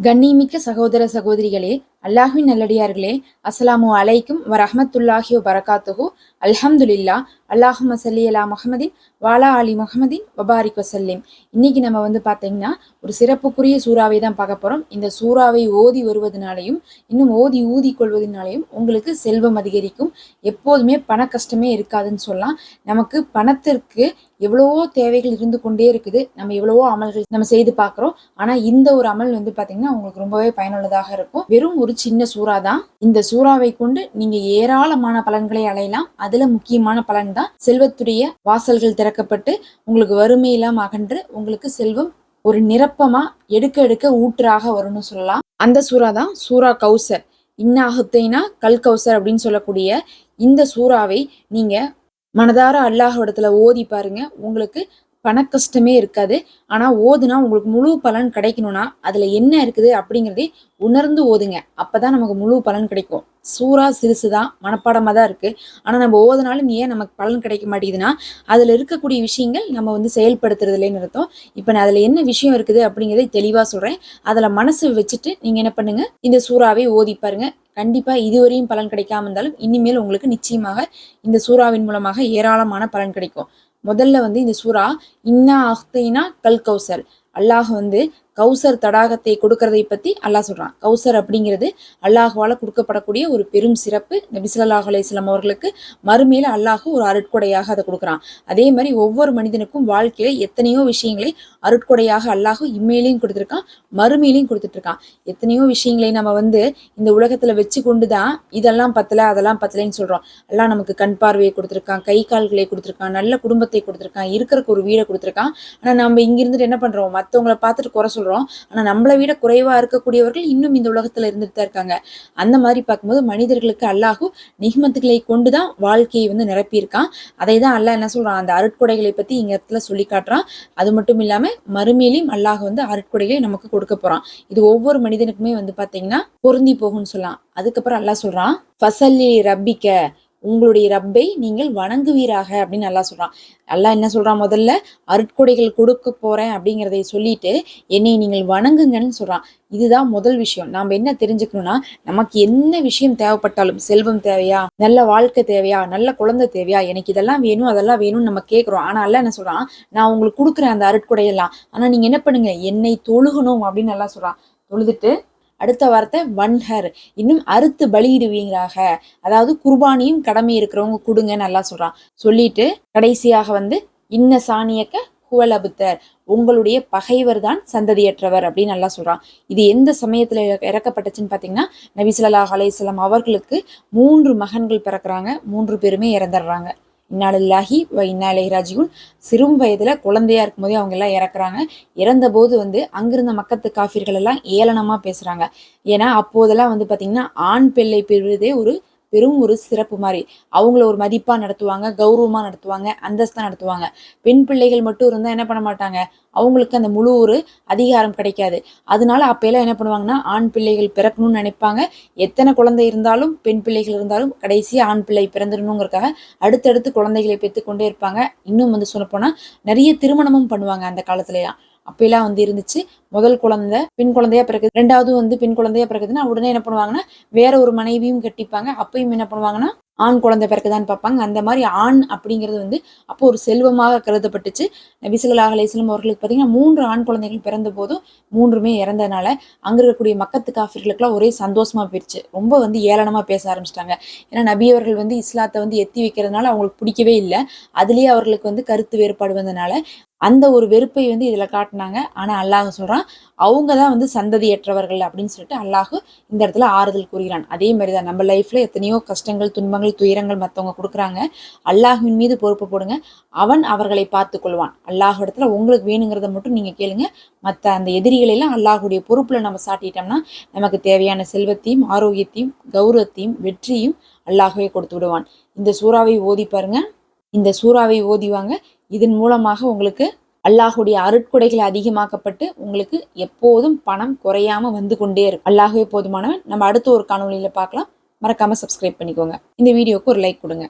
கண்ணிமிக்க சகோதர சகோதரிகளே அல்லாஹின் நல்லடியார்களே அஸ்ஸலாமு அலைக்கும் வரஹ்மத்துல்லாஹி வரகாத்துஹு அல்ஹம்துலில்லா அல்லாஹும்ம சல்லி அலா முஹமதின் வாலா அலி முஹமதின் வபாரிக் வசல்லிம். இன்னைக்கு நம்ம வந்து பார்த்தீங்கன்னா ஒரு சிறப்புக்குரிய சூறாவை தான் பார்க்க போறோம். இந்த சூறாவை ஓதி வருவதனாலையும் இன்னும் ஓதி ஊதி கொள்வதனாலையும் உங்களுக்கு செல்வம் அதிகரிக்கும். எப்போதுமே பண கஷ்டமே இருக்காதுன்னு சொல்லலாம். நமக்கு பணத்திற்கு எவ்வளவோ தேவைகள் இருந்து கொண்டே இருக்குது. நம்ம எவ்வளவோ அமல்கள் நம்ம செய்து பார்க்குறோம். ஆனா இந்த ஒரு அமல் வந்து பாத்தீங்கன்னா உங்களுக்கு ரொம்பவே பயனுள்ளதாக இருக்கும். வெறும் ஒரு சின்ன சூறா தான். இந்த சூறாவை கொண்டு நீங்க ஏராளமான பலன்களை அடையலாம். அதுல முக்கியமான பலன் தான் செல்வத்துடைய வாசல்கள் திறக்கப்பட்டு உங்களுக்கு வறுமையெல்லாம் அகன்று உங்களுக்கு செல்வம் ஒரு நிரப்பமா எடுக்க எடுக்க ஊற்றாக வரும்னு சொல்லலாம். அந்த சூறா தான் சூறா கௌசர். இன்னாகுத்தைனா கல் கௌசர் அப்படின்னு சொல்லக்கூடிய இந்த சூறாவை நீங்க மனதார அல்லாஹ்விடத்துல ஓதி பாருங்க. உங்களுக்கு பணக்கஷ்டமே இருக்காது. ஆனால் ஓதுனா உங்களுக்கு முழு பலன் கிடைக்கணும்னா அதில் என்ன இருக்குது அப்படிங்கிறதே உணர்ந்து ஓதுங்க. அப்போ தான் நமக்கு முழு பலன் கிடைக்கும். சூறா சிறுசு தான் மனப்பாடமாக தான் இருக்குது ஆனால் நம்ம ஓதுனாலும் ஏன் நமக்கு பலன் கிடைக்க மாட்டேங்குதுன்னா அதில் இருக்கக்கூடிய விஷயங்கள் நம்ம வந்து செயல்படுத்துறதுலேன்னு அர்த்தம். இப்போ நான் அதில் என்ன விஷயம் இருக்குது அப்படிங்கிறதை தெளிவாக சொல்கிறேன் அதில் மனசு வச்சுட்டு நீங்கள் என்ன பண்ணுங்கள் இந்த சூறாவை ஓதி பாருங்க. கண்டிப்பாக இதுவரையும் பலன் கிடைக்காம இருந்தாலும் இனிமேல் உங்களுக்கு நிச்சயமாக இந்த சூறாவின் மூலமாக ஏராளமான பலன் கிடைக்கும். முதல்ல வந்து இந்த சூறா இன்னா அஹ்தைனா கல்கௌசல் அல்லாஹ் வந்து கௌசர் தடாகத்தை கொடுக்கறதை பற்றி அல்லாஹ் சொல்கிறான் கௌசர் அப்படிங்கிறது அல்லாஹுவால் கொடுக்கப்படக்கூடிய ஒரு பெரும் சிறப்பு. நபிசல்லாஹ் அலையம் அவர்களுக்கு மறுமையில் அல்லாஹு ஒரு அருட்கொடையாக அதை கொடுக்குறான். அதே மாதிரி ஒவ்வொரு மனிதனுக்கும் வாழ்க்கையில எத்தனையோ விஷயங்களை அருட்கொடையாக அல்லாஹு இம்மையிலையும் கொடுத்துருக்கான் மறுமையிலையும் கொடுத்துட்ருக்கான் எத்தனையோ விஷயங்களை நம்ம வந்து இந்த உலகத்தில் வச்சு கொண்டு தான் இதெல்லாம் பத்தலை அதெல்லாம் பத்தலைன்னு சொல்கிறோம் எல்லாம் நமக்கு கண் பார்வையை கொடுத்துருக்கான் கை கால்களை கொடுத்துருக்கான் நல்ல குடும்பத்தை கொடுத்துருக்கான் இருக்கிறக்கு ஒரு வீடை கொடுத்துருக்கான். ஆனால் நம்ம இங்கிருந்துட்டு என்ன பண்ணுறோம் மற்றவங்களை பார்த்துட்டு குறை சொல்கிறோம் சொல்கிறோம் ஆனால் நம்மளை விட குறைவாக இருக்கக்கூடியவர்கள் இன்னும் இந்த உலகத்தில் இருந்துட்டு தான் இருக்காங்க. அந்த மாதிரி பார்க்கும்போது மனிதர்களுக்கு அல்லாஹு நிகமத்துகளை கொண்டுதான் வாழ்க்கையை வந்து நிரப்பியிருக்கான். அதை தான் அல்லாஹ் என்ன சொல்றான்? அந்த அருட்கொடைகளை பற்றி இங்க இடத்துல சொல்லி காட்டுறான். அது மட்டும் இல்லாமல் மறுமையிலையும் அல்லாஹ் வந்து அருட்கொடைகளை நமக்கு கொடுக்க போறான். இது ஒவ்வொரு மனிதனுக்குமே வந்து பார்த்தீங்கன்னா பொருந்தி போகும்னு சொல்லலாம். அதுக்கப்புறம் அல்லாஹ் சொல்றான் ஃபசல்லி ரப்பிக்க உங்களுடைய ரப்பை நீங்கள் வணங்குவீராக அப்படின்னு நல்லா சொல்கிறான் அல்லாஹ் என்ன சொல்கிறான் முதல்ல? அருட்கொடைகள் கொடுக்க போகிறேன் அப்படிங்கிறதை சொல்லிட்டு என்னை நீங்கள் வணங்குங்கன்னு சொல்கிறான் இதுதான் முதல் விஷயம். நாம் என்ன தெரிஞ்சுக்கணும்னா நமக்கு என்ன விஷயம் தேவைப்பட்டாலும் செல்வம் தேவையா நல்ல வாழ்க்கை தேவையா நல்ல குழந்தை தேவையா எனக்கு இதெல்லாம் வேணும் அதெல்லாம் வேணும்னு நம்ம கேட்குறோம் ஆனால் அல்ல என்ன சொல்கிறான் நான் உங்களுக்கு கொடுக்குறேன் அந்த அருட்கொடையெல்லாம். ஆனால் நீங்கள் என்ன பண்ணுங்க? என்னை தொழுகணும் அப்படின்னு நல்லா சொல்கிறான் தொழுதுட்டு அடுத்த வார்த்தை வன்ஹர். இன்னும் அறுத்து பலியிடுவீங்களாக. அதாவது குர்பானியும் கடமை இருக்கிறவங்க கொடுங்க நல்லா சொல்றான். சொல்லிட்டு கடைசியாக வந்து இன்ன சாணியக்க குவலபுத்தர் உங்களுடைய பகைவர் தான் சந்ததியற்றவர் அப்படின்னு நல்லா சொல்கிறான் இது எந்த சமயத்தில் இறக்க- இறக்கப்பட்டுச்சுன்னு பார்த்தீங்கன்னா நபிசுல்லா ஸல்லல்லாஹு அவர்களுக்கு மூன்று மகன்கள் பிறக்கிறாங்க. மூன்று பேருமே இறந்துடுறாங்க. இன்னாலில்லாஹி வ இன்னாலை சிறும் வயதில் குழந்தையா இருக்கும்போதே அவங்க எல்லாம் இறக்குறாங்க. இறந்தபோது வந்து அங்கிருந்த மக்கத்து காஃபிர்கள் எல்லாம் ஏளனமாக பேசுகிறாங்க ஏன்னா அப்போதெல்லாம் வந்து பார்த்திங்கன்னா ஆண் பிள்ளை பெறுவதே ஒரு பெரும் ஒரு சிறப்பு மாதிரி. அவங்கள ஒரு மதிப்பாக நடத்துவாங்க கௌரவமாக நடத்துவாங்க அந்தஸ்தாக நடத்துவாங்க. பெண் பிள்ளைகள் மட்டும் இருந்தால் என்ன பண்ண மாட்டாங்க? அவங்களுக்கு அந்த முழு ஒரு அதிகாரம் கிடைக்காது. அதனால அப்பெல்லாம் என்ன பண்ணுவாங்கன்னா ஆண் பிள்ளைகள் பிறக்கணும்னு நினைப்பாங்க. எத்தனை குழந்தை இருந்தாலும் பெண் பிள்ளைகள் இருந்தாலும் கடைசி ஆண் பிள்ளை பிறந்துடணுங்கிறக்காக அடுத்தடுத்து குழந்தைகளை பெற்றுக்கொண்டே இருப்பாங்க. இன்னும் வந்து சொல்லப்போனால் நிறைய திருமணமும் பண்ணுவாங்க அந்த காலத்துலலாம். அப்பெல்லாம் வந்து இருந்துச்சு. முதல் குழந்தை பெண் குழந்தையா பிறகு ரெண்டாவது வந்து பெண் குழந்தையா பிறகுதுன்னா உடனே என்ன பண்ணுவாங்கன்னா வேற ஒரு மனைவியும் கட்டிப்பாங்க. அப்பயும் என்ன பண்ணுவாங்கன்னா ஆண் குழந்தை பிறக்குதான்னு பார்ப்பாங்க. அந்த மாதிரி ஆண் அப்படிங்கிறது வந்து அப்போ ஒரு செல்வமாக கருதப்பட்டுச்சு. நபிசுல்லாஹ் அலையம் அவர்களுக்கு பார்த்தீங்கன்னா மூன்று ஆண் குழந்தைகள் பிறந்த போதும் மூன்றுமே இறந்ததுனால அங்க இருக்கக்கூடிய மக்கத்து காஃபிர்களுக்கெல்லாம் ஒரே சந்தோஷமா போயிடுச்சு ரொம்ப வந்து ஏளனமா பேச ஆரம்பிச்சிட்டாங்க. ஏன்னா நபி அவர்கள் வந்து இஸ்லாத்தை வந்து எத்தி வைக்கிறதுனால அவங்களுக்கு பிடிக்கவே இல்லை. அதுலேயே அவர்களுக்கு வந்து கருத்து வேறுபாடு வந்ததுனால அந்த ஒரு வெறுப்பை வந்து இதில் காட்டினாங்க. ஆனால் அல்லாஹ் சொல்றான் அவங்க தான் வந்து சந்ததியற்றவர்கள் அப்படின்னு சொல்லிட்டு அல்லாஹு இந்த இடத்துல ஆறுதல் கூறுகிறான். அதே மாதிரி தான் நம்ம லைஃப்பில் எத்தனையோ கஷ்டங்கள் துன்பங்கள் துயரங்கள் மற்றவங்க கொடுக்குறாங்க. அல்லாஹுவின் மீது பொறுப்பு போடுங்க. அவன் அவர்களை பார்த்து கொள்வான் அல்லாஹ் இடத்துல உங்களுக்கு வேணுங்கிறத மட்டும் நீங்கள் கேளுங்க. மற்ற அந்த எதிரிகளெல்லாம் அல்லாஹுடைய பொறுப்பில் நம்ம சாட்டிட்டோம்னா நமக்கு தேவையான செல்வத்தையும் ஆரோக்கியத்தையும் கௌரவத்தையும் வெற்றியும் அல்லாஹ்வே கொடுத்து விடுவான். இந்த சூறாவை ஓதி பாருங்கள் இந்த சூறாவை ஓதிவாங்க. இதன் மூலமாக உங்களுக்கு அல்லாஹுடைய அருட்கொடைகள் அதிகமாக்கப்பட்டு உங்களுக்கு எப்போதும் பணம் குறையாம வந்து கொண்டே இருக்கும். அல்லாஹுவே போதுமானவன். நம்ம அடுத்த ஒரு காணொலியில பார்க்கலாம். மறக்காம சப்ஸ்கிரைப் பண்ணிக்கோங்க. இந்த வீடியோக்கு ஒரு லைக் கொடுங்க.